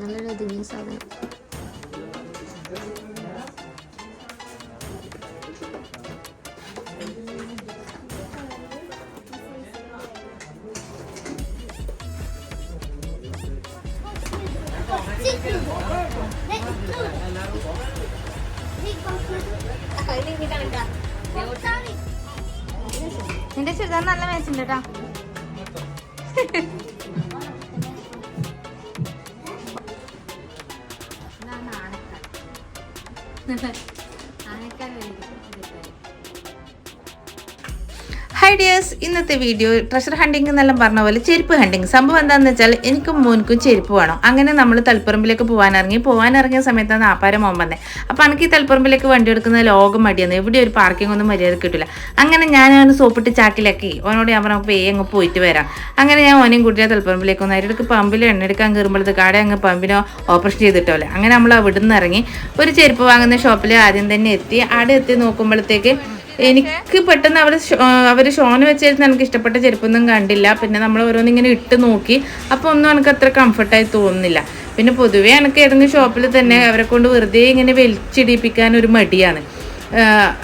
നല്ലൊരു ഒതുങ്ങിയ സാധനം. നിന്റെ ചുരിദാർ നല്ല മേച്ചുണ്ട് കേട്ടാ 免 费 ഹായ് ഡിയേഴ്സ് ഇന്നത്തെ വീഡിയോ ട്രഷർ ഹണ്ടിങ് എന്നെല്ലാം പറഞ്ഞ പോലെ ചെരുപ്പ് ഹണ്ടിങ് സംഭവം എന്താണെന്ന് വെച്ചാൽ എനിക്കും മോനിക്കും ചെരുപ്പ് വേണം. അങ്ങനെ നമ്മൾ തലപ്പറമ്പിലേക്ക് പോകാനിറങ്ങി പോകാനിറങ്ങിയ സമയത്താണ് ആപ്പാരം മോൻ വന്നത് അപ്പോൾ എനിക്ക് ഈ തലപ്പറമ്പിലേക്ക് വണ്ടി എടുക്കുന്ന ലോകം മടിയാണ്. എവിടെ ഒരു പാർക്കിംഗ് ഒന്നും മര്യാദ കിട്ടില്ല അങ്ങനെ ഞാൻ അവന് സോപ്പിട്ട് ചാക്കിലാക്കി. ഓനോട് ഞാൻ പറഞ്ഞു പേ അങ്ങ് പോയിട്ട് വരാം. അങ്ങനെ ഞാൻ ഓനെയും കൂട്ടിയാൽ തലപ്പറമ്പിലേക്ക് വന്നു. അതിലേക്ക് പമ്പിൽ എണ്ണ എടുക്കാൻ കയറുമ്പോഴത്തേക്ക് കാടെ അങ്ങ് പമ്പിനോ ഓപ്പറേഷൻ ചെയ്തിട്ടോലെ. അങ്ങനെ നമ്മൾ അവിടെ നിന്ന് ഇറങ്ങി. ഒരു ചെരുപ്പ് വാങ്ങുന്ന ഷോപ്പിൽ ആദ്യം തന്നെ എത്തി. ആടെ എത്തി നോക്കുമ്പോഴത്തേക്ക് എനിക്ക് പെട്ടെന്ന് അവർ അവർ ഷോന് വെച്ചിരുന്ന എനിക്ക് ഇഷ്ടപ്പെട്ട ചെരുപ്പൊന്നും കണ്ടില്ല. പിന്നെ നമ്മൾ ഓരോന്നിങ്ങനെ ഇട്ട് നോക്കി. അപ്പോൾ ഒന്നും എനിക്ക് അത്ര കംഫർട്ടായി തോന്നുന്നില്ല. പിന്നെ പൊതുവേ എനിക്ക് ഏതെങ്കിലും ഷോപ്പിൽ തന്നെ അവരെ കൊണ്ട് വെറുതെ ഇങ്ങനെ വലിച്ചിടിപ്പിക്കാൻ ഒരു മടിയാണ്.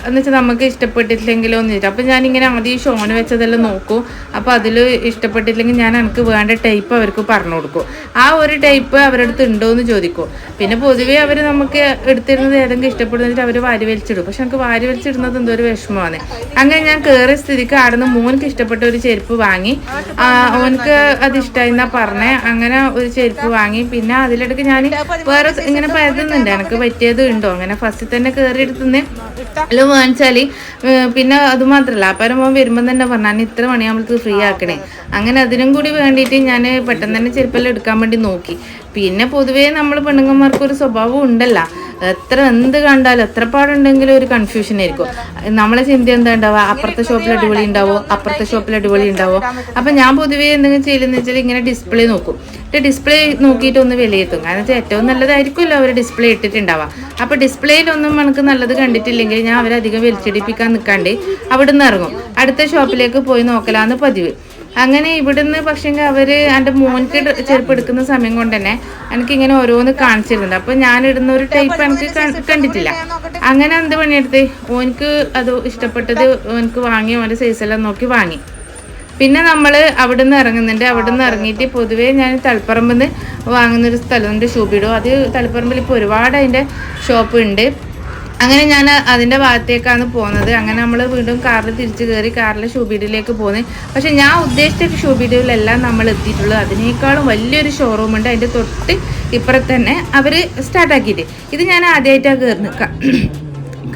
എന്ന് വെച്ചാൽ നമുക്ക് ഇഷ്ടപ്പെട്ടിട്ടില്ലെങ്കിലോ എന്ന് ചോദിച്ചു. അപ്പോൾ ഞാനിങ്ങനെ ആദ്യം ഷോന് വെച്ചതെല്ലാം നോക്കും. അപ്പോൾ അതിൽ ഇഷ്ടപ്പെട്ടില്ലെങ്കിൽ ഞാൻ എനിക്ക് വേണ്ട ടൈപ്പ് അവർക്ക് പറഞ്ഞു കൊടുക്കും. ആ ഒരു ടൈപ്പ് അവരുടെ അടുത്ത് ഉണ്ടോ എന്ന് ചോദിക്കും. പിന്നെ പൊതുവേ അവർ നമുക്ക് എടുത്തിരുന്നത് ഏതെങ്കിലും ഇഷ്ടപ്പെടുന്നിട്ട് അവർ വാരി വലിച്ചിടും. പക്ഷെ എനിക്ക് വാരി വലിച്ചിടുന്നത് എന്തോ ഒരു വിഷമമാണ്. അങ്ങനെ ഞാൻ കയറിയ സ്ഥിതിക്ക് ആടുന്ന് മോനക്ക് ഇഷ്ടപ്പെട്ട ഒരു ചെരുപ്പ് വാങ്ങി. അവനക്ക് അത് ഇഷ്ടമായി എന്നാ പറഞ്ഞേ. അങ്ങനെ ഒരു ചെരുപ്പ് വാങ്ങി. പിന്നെ അതിലിടക്ക് ഞാൻ വേറെ ഇങ്ങനെ പരതുന്നുണ്ട് എനിക്ക് പറ്റിയത് ഉണ്ടോ? അങ്ങനെ ഫസ്റ്റിൽ തന്നെ കയറി എടുത്തുനിന്ന് അല്ല വാങ്ങിച്ചാൽ പിന്നെ അത് മാത്രല്ല അപ്പരം വരുമ്പോ വരുമ്പോൾ തന്നെ പറഞ്ഞാൽ ഇത്ര മണിയാകുമ്പോഴത്തേക്ക് ഫ്രീ ആക്കണേ. അങ്ങനെ അതിനും കൂടി വേണ്ടിയിട്ട് ഞാൻ പെട്ടെന്ന് തന്നെ ചെരുപ്പെല്ലാം എടുക്കാൻ വേണ്ടി നോക്കി. പിന്നെ പൊതുവേ നമ്മൾ പെണ്ണുങ്ങന്മാർക്ക് ഒരു സ്വഭാവം ഉണ്ടല്ലോ. എത്ര എന്ത് കണ്ടാലും എത്ര പാടുണ്ടെങ്കിലും ഒരു കൺഫ്യൂഷൻ ആയിരിക്കും. നമ്മളെ ചിന്ത എന്താ ഉണ്ടാവുക? അപ്പുറത്തെ ഷോപ്പിൽ അടിപൊളി ഉണ്ടാവോ? അപ്പുറത്തെ ഷോപ്പിൽ അടിപൊളി ഉണ്ടാവോ? അപ്പം ഞാൻ പൊതുവേ എന്തെങ്കിലും ചെയ്യുന്നത് വെച്ചാൽ ഇങ്ങനെ ഡിസ്പ്ലേ നോക്കും. എന്നിട്ട് ഡിസ്പ്ലേ നോക്കിയിട്ട് ഒന്ന് വിലയിരുത്തും. കാരണം വെച്ചാൽ ഏറ്റവും നല്ലതായിരിക്കുമല്ലോ അവർ ഡിസ്പ്ലേ ഇട്ടിട്ടുണ്ടാവുക. അപ്പോൾ ഡിസ്പ്ലേയിലൊന്നും നമുക്ക് നല്ലത് കണ്ടിട്ടില്ലെങ്കിൽ ഞാൻ അവരധികം വലിച്ചടിപ്പിക്കാൻ നിൽക്കാണ്ട് അവിടെ നിന്ന് ഇറങ്ങും. അടുത്ത ഷോപ്പിലേക്ക് പോയി നോക്കലാന്ന് പതിവ്. അങ്ങനെ ഇവിടുന്ന് പക്ഷേ അവർ എന്റെ മോൻക്ക് ചെരുപ്പ് എടുക്കുന്ന സമയം കൊണ്ട് തന്നെ എനിക്ക് ഇങ്ങനെ ഓരോന്ന് കാണിച്ചിരുന്നത്. അപ്പോൾ ഞാൻ ഇടുന്ന ഒരു ടൈപ്പ് എനിക്ക് കണ്ടിട്ടില്ല. അങ്ങനെ എന്ത് പണിയെടുത്ത്? ഓനിക്ക് അത് ഇഷ്ടപ്പെട്ടത് ഓനിക്ക് വാങ്ങി ഓന്റെ സൈസെല്ലാം നോക്കി വാങ്ങി. പിന്നെ നമ്മൾ അവിടെ നിന്ന് ഇറങ്ങുന്നുണ്ട് അവിടെ നിന്ന് ഇറങ്ങിയിട്ട് പൊതുവേ ഞാൻ തളിപ്പറമ്പിൽ നിന്ന് വാങ്ങുന്നൊരു സ്ഥലമുണ്ട് ഷൂബിഡോ. അത് തളിപ്പറമ്പിൽ ഇപ്പോൾ ഒരുപാട് അതിന്റെ ഷോപ്പ് ഉണ്ട്. അങ്ങനെ ഞാൻ അതിന്റെ ഭാഗത്തേക്കാണ് പോകുന്നത് അങ്ങനെ നമ്മൾ വീണ്ടും കാറിൽ തിരിച്ച് കയറി കാറിൽ ഷൂബീഡിലേക്ക് പോകുന്നത് പക്ഷേ ഞാൻ ഉദ്ദേശിച്ച ഷൂബീഡിലെല്ലാം നമ്മൾ എത്തിയിട്ടുള്ളത് അതിനേക്കാളും വലിയൊരു ഷോറൂം ഉണ്ട്. അതിന്റെ തൊട്ട് ഇപ്പുറത്ത് തന്നെ അവർ സ്റ്റാർട്ടാക്കിയിട്ട് ഇത് ഞാൻ ആദ്യമായിട്ടാണ് കയറുന്നത്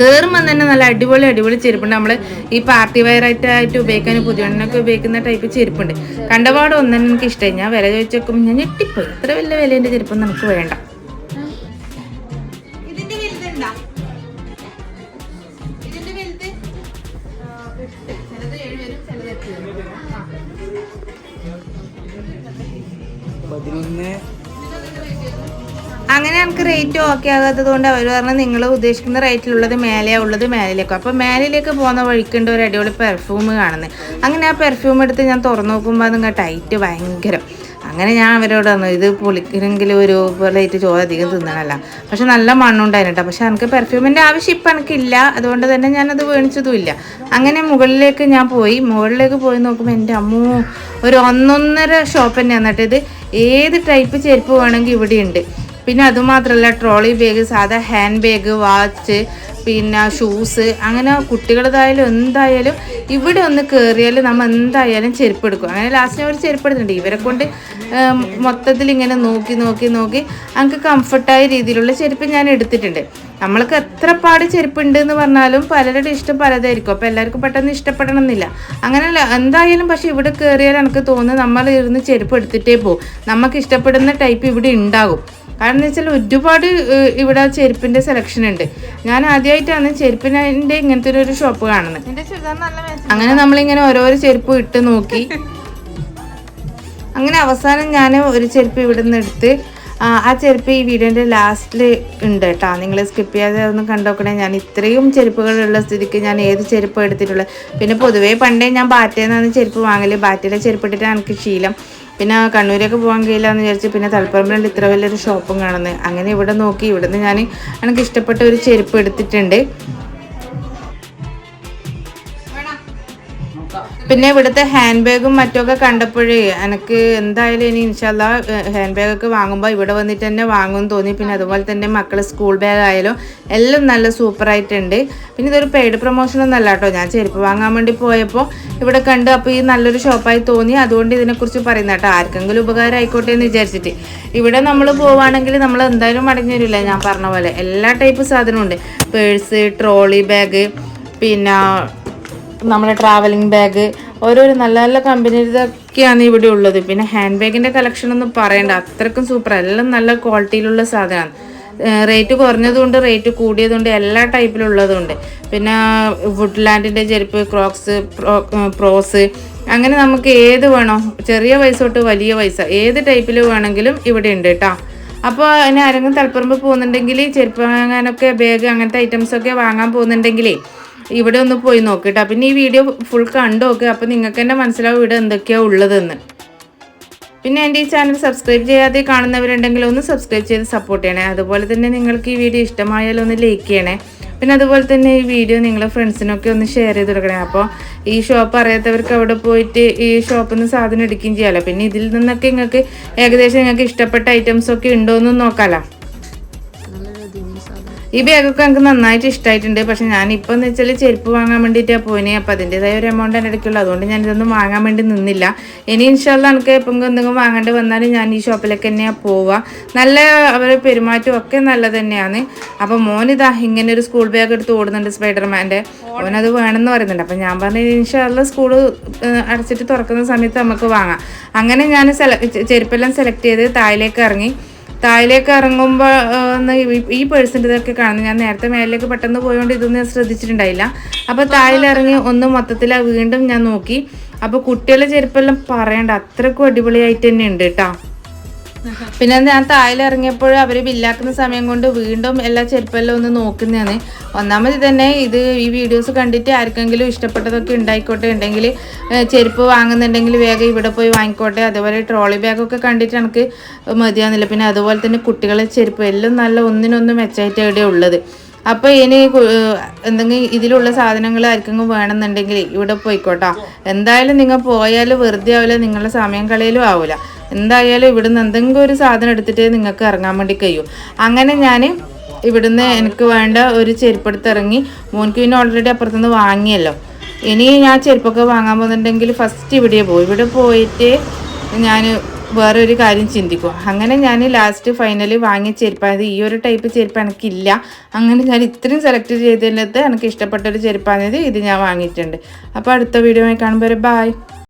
കയറുമ്പോൾ തന്നെ നല്ല അടിപൊളി അടിപൊളി ചെരുപ്പുണ്ട്. നമ്മൾ ഈ പാർട്ടി വയറായിട്ടായിട്ട് ഉപയോഗിക്കാൻ പുതിയണ്ണൊക്കെ ഉപയോഗിക്കുന്ന ടൈപ്പ് ചെരുപ്പുണ്ട്. കണ്ടപാട് ഒന്നും എനിക്ക് ഇഷ്ടമായി ഞാൻ വില ചോദിച്ചു നോക്കുമ്പോൾ ഞാൻ ഞെട്ടിപ്പോയി. ഇത്ര വലിയ വിലേന്റെ ചെരുപ്പൊന്നും നമുക്ക് വേണ്ട. ഇതിന്റെ വലുതുണ്ടോ? പതിനൊന്ന് അങ്ങനെ നമുക്ക് റേറ്റ് ഓക്കെ ആകാത്തത് കൊണ്ട് അവർ പറഞ്ഞാൽ നിങ്ങൾ ഉദ്ദേശിക്കുന്ന റേറ്റിലുള്ളത് മേലെയാണ് ഉള്ളത് മേലിലേക്കും. അപ്പോൾ മേലിലേക്ക് പോകുന്ന വഴിക്കുണ്ട് ഒരു അടിപൊളി പെർഫ്യൂം കാണുന്നത്. അങ്ങനെ ആ പെർഫ്യൂം എടുത്ത് ഞാൻ തുറന്നു നോക്കുമ്പോൾ അതിങ്ങ ടൈറ്റ് ഭയങ്കരം. അങ്ങനെ ഞാൻ അവരോട് പറഞ്ഞു ഇത് പൊളിക്കണമെങ്കിൽ ഒരു പ്ലേറ്റ് ചോറ് അധികം തിന്നണമല്ല പക്ഷെ നല്ല മണ്ണുണ്ടായിരുന്നു പക്ഷെ എനിക്ക് പെർഫ്യൂമിന്റെ ആവശ്യം ഇപ്പം എനിക്കില്ല. അതുകൊണ്ട് തന്നെ ഞാനത് മേടിച്ചതുമില്ല അങ്ങനെ മുകളിലേക്ക് ഞാൻ പോയി. മുകളിലേക്ക് പോയി നോക്കുമ്പോൾ എന്റെ അമ്മൂ ഒരു ഒന്നൊന്നര ഷോപ്പ് തന്നെയാണ് കേട്ടോ ഇത് ഏത് ടൈപ്പ് ചെരുപ്പ് വേണമെങ്കിൽ ഇവിടെ ഉണ്ട് പിന്നെ അതുമാത്രമല്ല ട്രോളി ബാഗ് സാധാ ഹാൻഡ് ബാഗ് വാച്ച് പിന്നെ ഷൂസ് അങ്ങനെ കുട്ടികളതായാലും എന്തായാലും ഇവിടെ ഒന്ന് കയറിയാൽ നമ്മൾ എന്തായാലും ചെരുപ്പ് എടുക്കും. അങ്ങനെ ലാസ്റ്റ് അവർ ചെരുപ്പ് എടുത്തിട്ടുണ്ട്. ഇവരെ കൊണ്ട് മൊത്തത്തിൽ ഇങ്ങനെ നോക്കി നോക്കി നോക്കി നമുക്ക് കംഫർട്ടായ രീതിയിലുള്ള ചെരുപ്പ് ഞാൻ എടുത്തിട്ടുണ്ട്. നമ്മൾക്ക് എത്ര പാട് ചെരുപ്പുണ്ട് എന്ന് പറഞ്ഞാലും പലരുടെ ഇഷ്ടം പലതായിരിക്കും. അപ്പോൾ എല്ലാവർക്കും പെട്ടെന്ന് ഇഷ്ടപ്പെടണം എന്നില്ല അങ്ങനെയല്ല എന്തായാലും പക്ഷേ ഇവിടെ കയറിയാൽ എനിക്ക് തോന്നുന്നത് നമ്മൾ ഇരുന്ന് ചെരുപ്പ് എടുത്തിട്ടേ പോകും നമുക്ക് ഇഷ്ടപ്പെടുന്ന ടൈപ്പ് ഇവിടെ ഉണ്ടാകും. കാരണം എന്ന് വെച്ചാൽ ഒരുപാട് ഇവിടെ ചെരുപ്പിന്റെ സെലക്ഷൻ ഉണ്ട്. ഞാൻ ആദ്യമായിട്ടാണ് ചെരുപ്പിന്റെ ഇങ്ങനത്തെ ഒരു ഷോപ്പ് കാണുന്നത്. അങ്ങനെ നമ്മളിങ്ങനെ ഓരോരോ ചെരുപ്പ് ഇട്ട് നോക്കി. അങ്ങനെ അവസാനം ഞാൻ ഒരു ചെരുപ്പ് ഇവിടെ നിന്ന് എടുത്ത് ആ ചെരുപ്പ് ഈ വീഡിയോന്റെ ലാസ്റ്റിൽ ഉണ്ട് കേട്ടോ നിങ്ങൾ സ്കിപ്പ് ചെയ്യാതെ ഒന്ന് കണ്ടോക്കണേ. ഞാൻ ഇത്രയും ചെരുപ്പുകളുള്ള സ്ഥിതിക്ക് ഞാൻ ഏത് ചെരുപ്പ് എടുത്തിട്ടുള്ളത്? പിന്നെ പൊതുവേ പണ്ടേ ഞാൻ ബാറ്റയിൽ നിന്നാണ് ചെരുപ്പ് വാങ്ങൽ. ബാറ്റയിലെ ചെരുപ്പ് ഇട്ടിട്ട് എനിക്ക് ശീലം. പിന്നെ കണ്ണൂരൊക്കെ പോകാൻ കഴിയില്ല എന്ന് വിചാരിച്ച് പിന്നെ തലപ്പറമ്പിലുണ്ട് ഇത്ര വലിയൊരു ഷോപ്പും കാണുന്നത്. അങ്ങനെ ഇവിടെ നോക്കി ഇവിടുന്ന് ഞാൻ എനിക്ക് ഇഷ്ടപ്പെട്ട ഒരു ചെരുപ്പ് എടുത്തിട്ടുണ്ട്. പിന്നെ ഇവിടുത്തെ ഹാൻഡ് ബാഗും മറ്റൊക്കെ കണ്ടപ്പോഴേ എനിക്ക് എന്തായാലും ഇനി ഇൻഷാല്ല ഹാൻഡ് ബാഗൊക്കെ വാങ്ങുമ്പോൾ ഇവിടെ വന്നിട്ട് തന്നെ വാങ്ങും തോന്നി. പിന്നെ അതുപോലെ തന്നെ മക്കൾ സ്കൂൾ ബാഗ് ആയാലും എല്ലാം നല്ല സൂപ്പറായിട്ടുണ്ട് പിന്നെ ഇതൊരു പെയ്ഡ് പ്രൊമോഷനൊന്നും അല്ല കേട്ടോ ഞാൻ ചെരുപ്പ് വാങ്ങാൻ വേണ്ടി പോയപ്പോൾ ഇവിടെ കണ്ട് അപ്പോൾ ഈ നല്ലൊരു ഷോപ്പായി തോന്നി. അതുകൊണ്ട് ഇതിനെക്കുറിച്ച് പറയുന്ന കേട്ടോ ആർക്കെങ്കിലും ഉപകാരം ആയിക്കോട്ടെ എന്ന് വിചാരിച്ചിട്ട്. ഇവിടെ നമ്മൾ പോവുകയാണെങ്കിൽ നമ്മൾ എന്തായാലും മടങ്ങി വരില്ല? ഞാൻ പറഞ്ഞ പോലെ എല്ലാ ടൈപ്പ് സാധനമുണ്ട് പേഴ്സ് ട്രോളി ബാഗ് പിന്നെ നമ്മുടെ ട്രാവലിംഗ് ബാഗ് ഓരോരോ നല്ല നല്ല കമ്പനിയിലൊക്കെയാണ് ഇവിടെ ഉള്ളത്. പിന്നെ ഹാൻഡ് ബാഗിന്റെ കളക്ഷൻ ഒന്നും പറയണ്ട. അത്രക്കും സൂപ്പർ എല്ലാം നല്ല ക്വാളിറ്റിയിലുള്ള സാധനമാണ്. റേറ്റ് കുറഞ്ഞതുകൊണ്ട് റേറ്റ് കൂടിയതുകൊണ്ട് എല്ലാ ടൈപ്പിലുള്ളതുണ്ട് പിന്നെ വുഡ്ലാൻഡിന്റെ ചെരുപ്പ് ക്രോക്സ് പ്രോസ് അങ്ങനെ നമുക്ക് ഏത് വേണോ ചെറിയ പൈസ തൊട്ട് വലിയ പൈസ ഏത് ടൈപ്പിൽ വേണമെങ്കിലും ഇവിടെ ഉണ്ട് കേട്ടോ അപ്പോൾ ഇനി ആരെങ്കിലും തലപ്പറമ്പ് പോകുന്നുണ്ടെങ്കിൽ ചെരുപ്പ് വാങ്ങാനൊക്കെ ബാഗ് അങ്ങനത്തെ ഐറ്റംസൊക്കെ വാങ്ങാൻ പോകുന്നുണ്ടെങ്കിലേ ഇവിടെ ഒന്ന് പോയി നോക്കിട്ടോ. പിന്നെ ഈ വീഡിയോ ഫുൾ കണ്ടു നോക്കുക അപ്പോൾ നിങ്ങൾക്ക് തന്നെ മനസ്സിലാവും ഇവിടെ എന്തൊക്കെയാണ് ഉള്ളതെന്ന്. പിന്നെ എന്റെ ഈ ചാനൽ സബ്സ്ക്രൈബ് ചെയ്യാതെ കാണുന്നവരുണ്ടെങ്കിൽ ഒന്ന് സബ്സ്ക്രൈബ് ചെയ്ത് സപ്പോർട്ട് ചെയ്യണേ. അതുപോലെ തന്നെ നിങ്ങൾക്ക് ഈ വീഡിയോ ഇഷ്ടമായാലും ഒന്ന് ലൈക്ക് ചെയ്യണേ. പിന്നെ അതുപോലെ തന്നെ ഈ വീഡിയോ നിങ്ങളെ ഫ്രണ്ട്സിനൊക്കെ ഒന്ന് ഷെയർ ചെയ്ത് കൊടുക്കണേ. അപ്പോൾ ഈ ഷോപ്പ് അറിയാത്തവർക്ക് അവിടെ പോയിട്ട് ഈ ഷോപ്പിൽ നിന്ന് സാധനം എടുക്കുകയും ചെയ്യാമല്ലോ പിന്നെ ഇതിൽ നിന്നൊക്കെ നിങ്ങൾക്ക് ഏകദേശം നിങ്ങൾക്ക് ഇഷ്ടപ്പെട്ട ഐറ്റംസൊക്കെ ഉണ്ടോ എന്നും നോക്കാമല്ലോ ഈ ബാഗൊക്കെ എനിക്ക് നന്നായിട്ട് ഇഷ്ടമായിട്ടുണ്ട് പക്ഷെ ഇപ്പം എന്ന് വെച്ചാൽ ചെരുപ്പ് വാങ്ങാൻ വേണ്ടിയിട്ടാണ് പോയിനെ. അപ്പം അതിന്റെതായ ഒരു എമൗണ്ട് എന്റെ ഇടയ്ക്കുള്ളൂ അതുകൊണ്ട് ഞാൻ ഇതൊന്നും വാങ്ങാൻ വേണ്ടി നിന്നില്ല. ഇനി ഇൻഷാല്ല എനിക്ക് എപ്പോഴും എന്തെങ്കിലും വാങ്ങേണ്ടി വന്നാലും ഞാൻ ഈ ഷോപ്പിലേക്ക് തന്നെയാണ് പോവുക നല്ല അവരുടെ പെരുമാറ്റം ഒക്കെ നല്ല തന്നെയാണ്. അപ്പം മോനിതാ ഇങ്ങനെ ഒരു സ്കൂൾ ബാഗ് എടുത്ത് ഓടുന്നുണ്ട് സ്പൈഡർമാന്റെ. അവനത് വേണമെന്ന് പറയുന്നുണ്ട്. അപ്പം ഞാൻ പറഞ്ഞു ഇൻഷാല്ല സ്കൂൾ അടച്ചിട്ട് തുറക്കുന്ന സമയത്ത് നമുക്ക് വാങ്ങാം. അങ്ങനെ ഞാൻ സെല ചെരുപ്പെല്ലാം സെലക്ട് ചെയ്ത് താഴേക്ക് ഇറങ്ങി. താഴിലേക്ക് ഇറങ്ങുമ്പോൾ ഒന്ന് ഈ- പേഴ്സിന്റെ ഇതൊക്കെ കാണുന്നു. ഞാൻ നേരത്തെ മേലിലേക്ക് പെട്ടെന്ന് പോയതുകൊണ്ട് ഇതൊന്നും ഞാൻ ശ്രദ്ധിച്ചിട്ടുണ്ടായില്ല. അപ്പോൾ താഴിലിറങ്ങി ഒന്ന് മൊത്തത്തിൽ വീണ്ടും ഞാൻ നോക്കി. അപ്പോൾ കുട്ടികളുടെ ചെരുപ്പെല്ലാം പറയണ്ട. അത്രക്കും അടിപൊളിയായിട്ട് തന്നെ ഉണ്ട് കേട്ടോ പിന്നെ ഞാൻ താഴിലിറങ്ങിയപ്പോൾ അവർ ബില്ലാക്കുന്ന സമയം കൊണ്ട് വീണ്ടും എല്ലാ ചെരുപ്പെല്ലാം ഒന്ന് നോക്കുന്നതാണ്. ഒന്നാമത് തന്നെ ഇത് ഈ വീഡിയോസ് കണ്ടിട്ട് ആർക്കെങ്കിലും ഇഷ്ടപ്പെട്ടതൊക്കെ ഉണ്ടായിക്കോട്ടെ ഉണ്ടെങ്കിൽ ചെരുപ്പ് വാങ്ങുന്നുണ്ടെങ്കിൽ വേഗം ഇവിടെ പോയി വാങ്ങിക്കോട്ടെ. അതുപോലെ ട്രോളി ബാഗൊക്കെ കണ്ടിട്ട് എനിക്ക് മതിയാവുന്നില്ല. പിന്നെ അതുപോലെ തന്നെ കുട്ടികളെ ചെരുപ്പ് എല്ലാം നല്ല ഒന്നിനൊന്ന് ഇവിടെ ഉള്ളത് അപ്പോൾ ഇനി എന്തെങ്കിലും ഇതിലുള്ള സാധനങ്ങൾ ആർക്കെങ്കിലും വേണമെന്നുണ്ടെങ്കിൽ ഇവിടെ പോയിക്കോട്ടോ. എന്തായാലും നിങ്ങൾ പോയാൽ വെറുതെ ആവില്ല നിങ്ങളുടെ സമയം കളയലും ആവില്ല. എന്തായാലും ഇവിടുന്ന് എന്തെങ്കിലും ഒരു സാധനം എടുത്തിട്ട് നിങ്ങൾക്ക് ഇറങ്ങാൻ വേണ്ടി കഴിയും. അങ്ങനെ ഞാൻ ഇവിടുന്ന് എനിക്ക് വേണ്ട ഒരു ചെരുപ്പെടുത്ത് ഇറങ്ങി മോൻക്ക് പിന്നെ ഓൾറെഡി അപ്പുറത്തുനിന്ന് വാങ്ങിയല്ലോ. ഇനി ഞാൻ ചെരുപ്പൊക്കെ വാങ്ങാൻ പോകുന്നുണ്ടെങ്കിൽ ഫസ്റ്റ് ഇവിടെ പോയി ഇവിടെ പോയിട്ട് ഞാൻ വേറെ ഒരു കാര്യം ചിന്തിക്കും. അങ്ങനെ ഞാൻ ലാസ്റ്റ് ഫൈനലി വാങ്ങിയ ചെരുപ്പായത് ഈ ഒരു ടൈപ്പ് ചെരുപ്പ് എനിക്കില്ല. അങ്ങനെ ഞാൻ ഇത്രയും സെലക്ട് ചെയ്തതിനകത്ത് എനിക്ക് ഇഷ്ടപ്പെട്ട ഒരു ഇത് ഞാൻ വാങ്ങിയിട്ടുണ്ട്. അപ്പോൾ അടുത്ത വീഡിയോ കാണുമ്പോൾ ബായ്